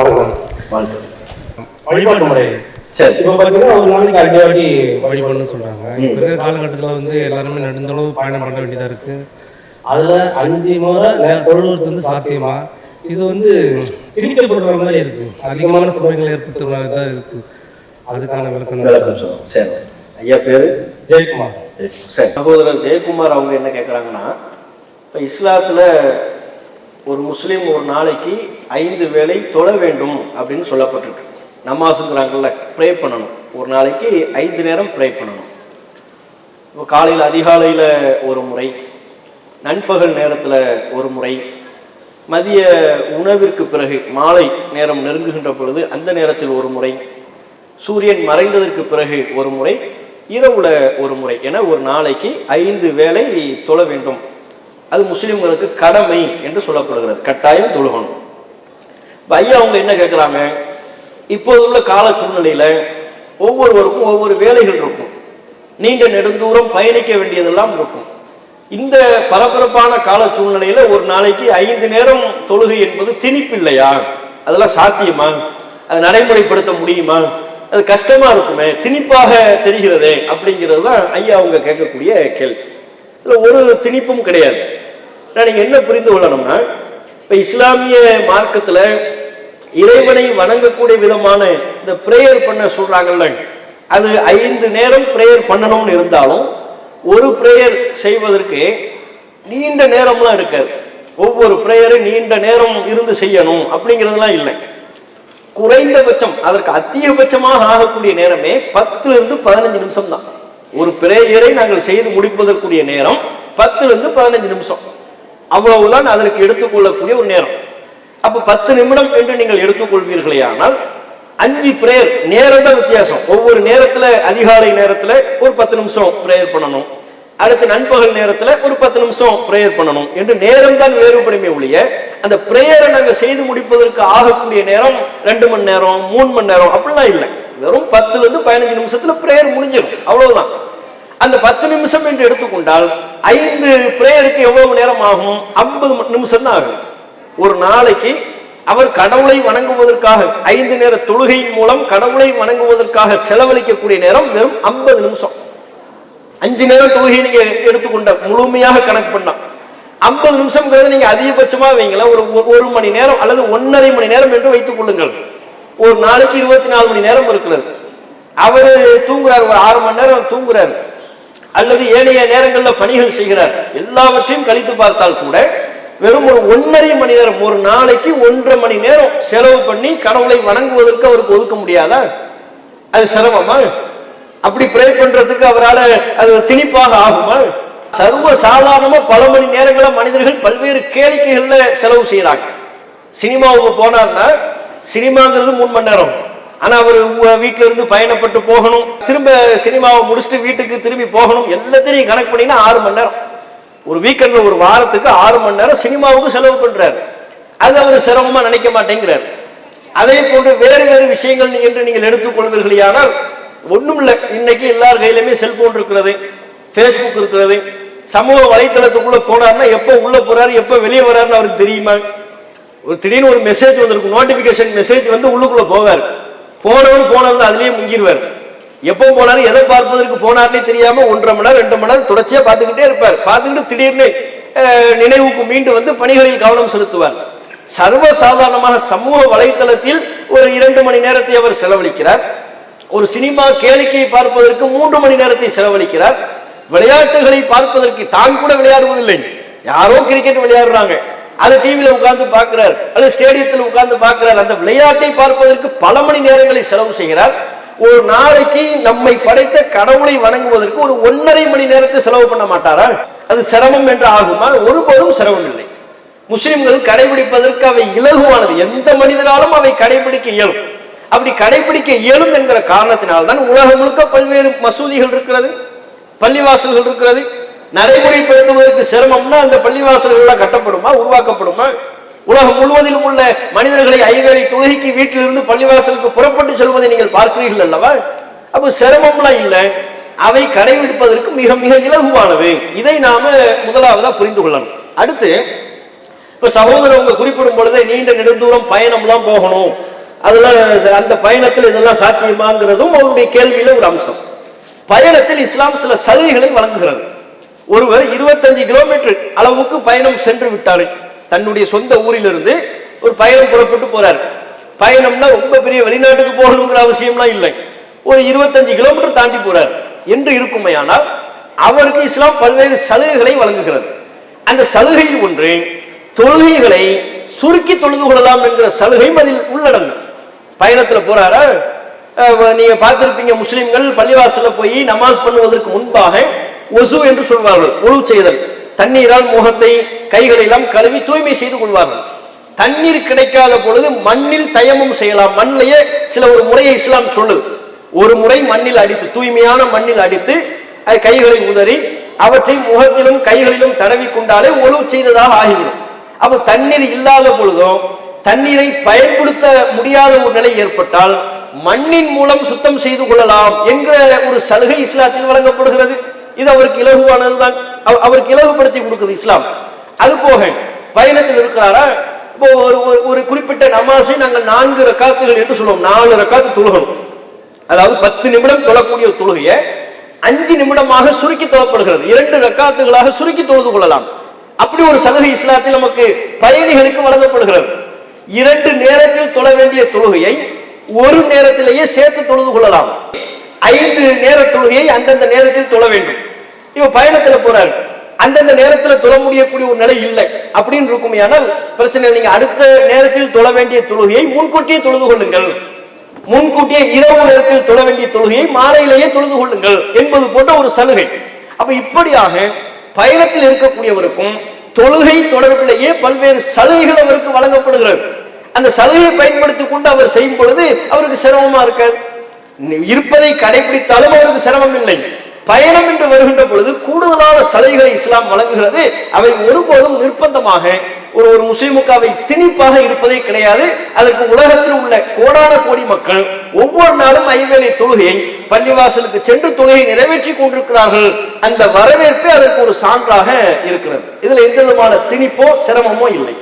வணக்கம் வாழ்த்து வழிபாட்டு முறை. சரி. இப்போ பார்த்தீங்கன்னா ஒரு நாளைக்கு அஞ்சு வாட்டி வழிபடணும்னு சொல்றாங்க. இப்போ இருக்கிற காலகட்டத்தில் வந்து எல்லாருமே நெடுந்தளவு பயணம் பண்ண வேண்டியதா இருக்கு. அதுல அஞ்சு முறை தொழுவது வந்து சாத்தியமா? இது வந்து திணிக்கப்படுற மாதிரி இருக்கு. அதிகமான சுமைகள் ஏற்படுத்துற மாதிரி தான் அதுக்கான விளக்கம். விளக்கம் சரி. ஐயா பேரு? ஜெயக்குமார். சரி சகோதரர் ஜெயக்குமார் அவங்க என்ன கேட்குறாங்கன்னா இப்போ இஸ்லாத்தில் ஒரு முஸ்லீம் ஒரு நாளைக்கு ஐந்து வேலை தொழ வேண்டும் அப்படின்னு சொல்லப்பட்டிருக்கு. நமாசுங்கிறாங்கல்ல ப்ரே பண்ணணும். ஒரு நாளைக்கு ஐந்து நேரம் ப்ரே பண்ணணும். இப்போ காலையில் அதிகாலையில் ஒரு முறை நண்பகல் நேரத்தில் ஒரு முறை மதிய உணவிற்கு பிறகு மாலை நேரம் நெருங்குகின்ற பொழுது அந்த நேரத்தில் ஒரு முறை சூரியன் மறைந்ததற்கு பிறகு ஒரு முறை இரவுல ஒரு முறை என ஒரு நாளைக்கு ஐந்து வேளை தொழ வேண்டும். அது முஸ்லீம்களுக்கு கடமை என்று சொல்லப்படுகிறது. கட்டாயம் தொழுகணும். இப்ப ஐயா அவங்க என்ன கேட்குறாங்க? இப்போது உள்ள கால சூழ்நிலையில ஒவ்வொருவருக்கும் ஒவ்வொரு வேலைகள் இருக்கும். நீண்ட நெடுந்தூரம் பயணிக்க வேண்டியதெல்லாம் இருக்கும். இந்த பரபரப்பான கால சூழ்நிலையில ஒரு நாளைக்கு ஐந்து நேரம் தொழுகை என்பது திணிப்பில்லையா? அதெல்லாம் சாத்தியமா? அதை நடைமுறைப்படுத்த முடியுமா? அது கஷ்டமா இருக்குமே? திணிப்பாக தெரிகிறதே அப்படிங்கிறது தான் ஐயா அவங்க கேட்கக்கூடிய கேள்வி. இல்லை ஒரு திணிப்பும் கிடையாது. நான் நீங்கள் என்ன புரிந்து கொள்ளணும்னா இப்போ இஸ்லாமிய மார்க்கத்தில் இறைவனை வணங்கக்கூடிய விதமான இந்த ப்ரேயர் பண்ண சொல்கிறாங்கல்ல அது ஐந்து நேரம் ப்ரேயர் பண்ணணும்னு இருந்தாலும் ஒரு ப்ரேயர் செய்வதற்கு நீண்ட நேரம்லாம் இருக்காது. ஒவ்வொரு ப்ரேயரும் நீண்ட நேரம் இருந்து செய்யணும் அப்படிங்கிறதுலாம் இல்லை. குறைந்தபட்சம் அதற்கு அதிகபட்சமாக ஆகக்கூடிய நேரமே பத்துல இருந்து பதினஞ்சு நிமிஷம் தான் ஒரு பிரேயரை நாங்கள் செய்து முடிப்பதற்குரிய நேரம் பத்துல இருந்து பதினஞ்சு நிமிஷம். அவ்வளவுதான் அதற்கு எடுத்துக்கொள்ளக்கூடிய ஒரு நேரம். அப்ப பத்து நிமிடம் என்று நீங்கள் எடுத்துக்கொள்வீர்களே ஆனால் அஞ்சு பிரேயர் நேரம் தான் வித்தியாசம். ஒவ்வொரு நேரத்துல அதிகாலை நேரத்துல ஒரு பத்து நிமிஷம் பிரேயர் பண்ணணும். அடுத்து நண்பகல் நேரத்துல ஒரு பத்து நிமிஷம் பிரேயர் பண்ணணும் என்று நேரம் தான் வேறுபடுமே ஒழிய அந்த பிரேயரை நாங்க செய்து முடிப்பதற்கு ஆகக்கூடிய நேரம் ரெண்டு மணி நேரம் மூணு மணி நேரம் அப்படிலாம் இல்லை. வெறும் பத்துல இருந்து பதினஞ்சு நிமிஷத்துல பிரேயர் முடிஞ்சிடும். அவ்வளவுதான். அந்த பத்து நிமிஷம் என்று எடுத்துக்கொண்டால் ஐந்து பிரேயருக்கு எவ்வளவு நேரம் ஆகும் ஐம்பது நிமிஷம் தான் ஆகும் ஒரு நாளைக்கு அவர் கடவுளை வணங்குவதற்காக ஐந்து நேர தொழுகையின் மூலம் கடவுளை வணங்குவதற்காக செலவழிக்கக்கூடிய நேரம் வெறும் ஐம்பது நிமிஷம். அஞ்சு நேரம் தொழுகை நீங்க எடுத்துக்கொண்ட முழுமையாக கணக்கு பண்ணலாம். ஐம்பது நிமிஷம்ங்கிறது நீங்க அதிகபட்சமா வைங்களேன் ஒரு ஒரு மணி நேரம் அல்லது ஒன்றரை மணி நேரம் என்று வைத்துக் கொள்ளுங்கள். ஒரு நாளைக்கு இருபத்தி நாலு மணி நேரம் இருக்கிறது. அவரு தூங்குறாரு ஒரு ஆறு மணி நேரம் தூங்குறாரு. அல்லது ஏனைய நேரங்களில் பணிகள் செய்கிறார். எல்லாவற்றையும் கழித்து பார்த்தால் கூட வெறும் ஒரு ஒன்றரை மணி நேரம் ஒரு நாளைக்கு ஒன்றரை மணி நேரம் செலவு பண்ணி கடவுளை வணங்குவதற்கு அவருக்கு ஒதுக்க முடியாதா? அது சிரமமா? அப்படி ப்ரே பண்றதுக்கு அவரால் அது திணிப்பாக ஆகுமா? சர்வ சாதாரணமா பல மணி நேரங்களில் மனிதர்கள் பல்வேறு கேளிக்கைகள்ல செலவு செய்யறாங்க. சினிமாவுக்கு போனார்னா சினிமாங்கிறது மூணு மணி நேரம். ஆனா அவர் உ- இருந்து பயணப்பட்டு போகணும். திரும்ப சினிமாவை முடிச்சுட்டு வீட்டுக்கு திரும்பி போகணும். எல்லாத்தையும் கணக்கு பண்ணினா ஆறு மணி நேரம். ஒரு வீக்கெண்ட்ல ஒரு வாரத்துக்கு ஆறு மணி நேரம் சினிமாவுக்கு செலவு பண்றாரு. அது அவர் சிரமமா நினைக்க மாட்டேங்கிறார். அதே போன்று வேறு வேறு விஷயங்கள் நீ- என்று நீங்கள் எடுத்துக்கொள்வீர்களானால் ஒன்றும் இல்லை. இன்னைக்கு எல்லார் கையிலுமே செல்போன் இருக்கிறது ஃபேஸ்புக் இருக்கிறது. சமூக வலைத்தளத்துக்குள்ள போனார்னா எப்போ உள்ள போறாரு எப்போ வெளியே வராருன்னு அவருக்கு தெரியுமா? ஒரு திடீர்னு ஒரு மெசேஜ் வந்திருக்கும். நோட்டிபிகேஷன் மெசேஜ் வந்து உள்ளுக்குள்ள போவார். போனவன் போனவன் அதுலேயே முங்கிடுவார் எப்போ போனாலும் எதை பார்ப்பதற்கு போனார்னே தெரியாம ஒன்றரை மணி நேரம் ரெண்டு மணி நேரம் தொடர்ச்சியா பார்த்துக்கிட்டே இருப்பார். பார்த்துக்கிட்டு திடீர்னு நினைவுக்கு மீண்டு வந்து பணிகளில் கவனம் செலுத்துவார். சர்வ சாதாரணமாக சமூக வலைத்தளத்தில் ஒரு இரண்டு மணி நேரத்தை அவர் செலவழிக்கிறார். ஒரு சினிமா கேளிக்கையை பார்ப்பதற்கு மூன்று மணி நேரத்தை செலவழிக்கிறார். விளையாட்டுகளை பார்ப்பதற்கு தான் கூட விளையாடுவதில்லை. யாரோ கிரிக்கெட் விளையாடுறாங்க. அது டிவியில உட்கார்ந்து பார்க்கிறார். அல்லது ஸ்டேடியத்தில் உட்கார்ந்து பார்க்கிறார். அந்த விளையாட்டை பார்ப்பதற்கு பல மணி நேரங்களை செலவு செய்கிறார். ஒரு நாளைக்கு நம்மை படைத்த கடவுளை வணங்குவதற்கு ஒரு ஒன்றரை மணி நேரத்தை செலவு பண்ண மாட்டாரா? அது சிரமம் என்று ஆகுமா? ஒருபோதும் சிரமம் இல்லை. முஸ்லிம்கள் கடைபிடிப்பதற்கு அவை இலகுவானது. எந்த மனிதனாலும் அவை கடைபிடிக்க இயலும். அப்படி கடைபிடிக்க இயலும் என்கிற காரணத்தினால்தான் உலகம் முழுக்க பல்வேறு மசூதிகள் இருக்கிறது பள்ளிவாசல்கள் இருக்கிறது நடைமுறைப்படுத்துவதற்கு சிரமம்னா அந்த பள்ளிவாசல்கள் கட்டப்படுமா உருவாக்கப்படுமா? உலகம் முழுவதிலும் உள்ள மனிதர்களை ஐவேளை தொழுகைக்கு வீட்டிலிருந்து பள்ளிவாசலுக்கு புறப்பட்டு செல்வதை நீங்கள் பார்க்கிறீர்கள் அல்லவா? அப்ப சிரமம்லாம் இல்லை. அவை கடைபிடிப்பதற்கு மிக மிக இலகுவானவை. இதை நாம முதலாவதா புரிந்து கொள்ளணும். அடுத்து இப்ப சகோதரர் அவங்க குறிப்பிடும் பொழுதே நீண்ட நெடுந்தூரம் பயணம்லாம் போகணும். அதெல்லாம் அந்த பயணத்தில் இதெல்லாம் சாத்தியமாங்கிறதும் அவருடைய கேள்வியில ஒரு அம்சம். பயணத்தில் இஸ்லாம் சில சலுகைகளை வழங்குகிறது. ஒருவர் இருபத்தஞ்சு கிலோமீட்டர் அளவுக்கு பயணம் சென்று விட்டார் தன்னுடைய சொந்த ஊரிலிருந்து ஒரு பயணம் புறப்பட்டு போறார். பயணம்னா ரொம்ப பெரிய வெளிநாட்டுக்கு போகணுங்கிற அவசியம்லாம் இல்லை. ஒரு இருபத்தஞ்சு கிலோமீட்டர் தாண்டி போறார். என்று இருக்குமையானால் அவருக்கு இஸ்லாம் பல்வேறு சலுகைகளை வழங்குகிறது. அந்த சலுகையில் ஒன்று தொழுகைகளை சுருக்கி தொழுது கொள்ளலாம் என்கிற சலுகையும் அதில் உள்ளடங்கும். பயணத்தில் போறாரா? நீங்க பார்த்திருப்பீங்க முஸ்லிம்கள் பள்ளிவாசல போய் நமாஸ் பண்ணுவதற்கு முன்பாக ஒசு என்று சொல்வார்கள். ஒழு செய்தல். தண்ணீரால் முகத்தை கைகளை எல்லாம் கழுவி தூய்மை செய்து கொள்வார்கள். தண்ணீர் கிடைக்காத பொழுது மண்ணில் தயமும் செய்யலாம். மண்ணிலேயே சில ஒரு முறையை இஸ்லாம் சொல்லுது. ஒரு முறை மண்ணில் அடித்து தூய்மையான மண்ணில் அடித்து கைகளை உதறி அவற்றை முகத்திலும் கைகளிலும் தடவி கொண்டாலே ஒழு செய்ததாக ஆகிவிடும். அப்போ தண்ணீர் இல்லாத பொழுதும் தண்ணீரை பயன்படுத்த முடியாத ஒரு நிலை ஏற்பட்டால் மண்ணின் மூலம் சுத்தம் செய்து கொள்ளலாம் என்கிற ஒரு சலுகை இஸ்லாத்தில் வழங்கப்படுகிறது. இது அவருக்கு இலகுவானது தான் அவருக்கு இலகுபடுத்தி கொடுக்குது இஸ்லாம். அது போக பயணத்தில் இருக்கிறாரா? இப்போ ஒரு ஒரு- ஒரு குறிப்பிட்ட நமாசை நாங்கள் நான்கு ரக்காத்துகள் என்று சொல்லுவோம். நாலு ரக்காத்து தொழுகணும். அதாவது பத்து நிமிடம் தொழக்கூடிய ஒரு தொழுகையை அஞ்சு நிமிடமாக சுருக்கி தொழப்படுகிறது. இரண்டு ரக்காத்துகளாக சுருக்கி தொழுது கொள்ளலாம். அப்படி ஒரு சலுகை இஸ்லாத்தில் நமக்கு பயணிகளுக்கு வழங்கப்படுகிறது. இரண்டு நேரத்தில் தொழ வேண்டிய தொழுகையை ஒரு நேரத்திலேயே சேர்த்து தொழுது கொள்ளலாம். ஐந்து நேர தொழுகையை அந்தந்த நேரத்தில் தொழ வேண்டும். இவன் பயணத்துல போறாரு அந்தந்த நேரத்தில் தொழ முடியக்கூடிய ஒரு நிலை இல்லை. அப்படின்னு இருக்குமையானால் பிரச்சனை நீங்க அடுத்த நேரத்தில் தொழ வேண்டிய தொழுகையை முன்கூட்டியே தொழுது கொள்ளுங்கள். முன்கூட்டியே இரவு நேரத்தில் தொழ வேண்டிய தொழுகையை மாலையிலேயே தொழுது கொள்ளுங்கள் என்பது போன்ற ஒரு சலுகை. அப்ப இப்படியாக பயணத்தில் இருக்கக்கூடியவருக்கும் தொழுகை தொடர்பிலேயே பல்வேறு சலுகைகள் அவருக்கு வழங்கப்படுகிறது. அந்த சலுகையை பயன்படுத்தி கொண்டு அவர் செய்யும் பொழுது அவருக்கு சிரமமா இருக்காது. இருப்பதை கடைபிடித்தாலும் அவருக்கு சிரமம் இல்லை. பயணம் என்று வருகின்ற பொழுது கூடுதலான சலுகைகளை இஸ்லாம் வழங்குகிறது. அவை ஒருபோதும் நிர்பந்தமாக ஒரு ஒரு முஸ்லிமுக்காவை திணிப்பாக இருப்பதே கிடையாது. அதற்கு உலகத்தில் உள்ள கோடான கோடி மக்கள் ஒவ்வொரு நாளும் ஐவேளை தொழுகையை பள்ளிவாசலுக்கு சென்று தொழுகை நிறைவேற்றி கொண்டிருக்கிறார்கள். அந்த வரவேற்பே அதற்கு ஒரு சான்றாக இருக்கிறது. இதுல எந்த விதமான திணிப்போ சிரமமோ இல்லை.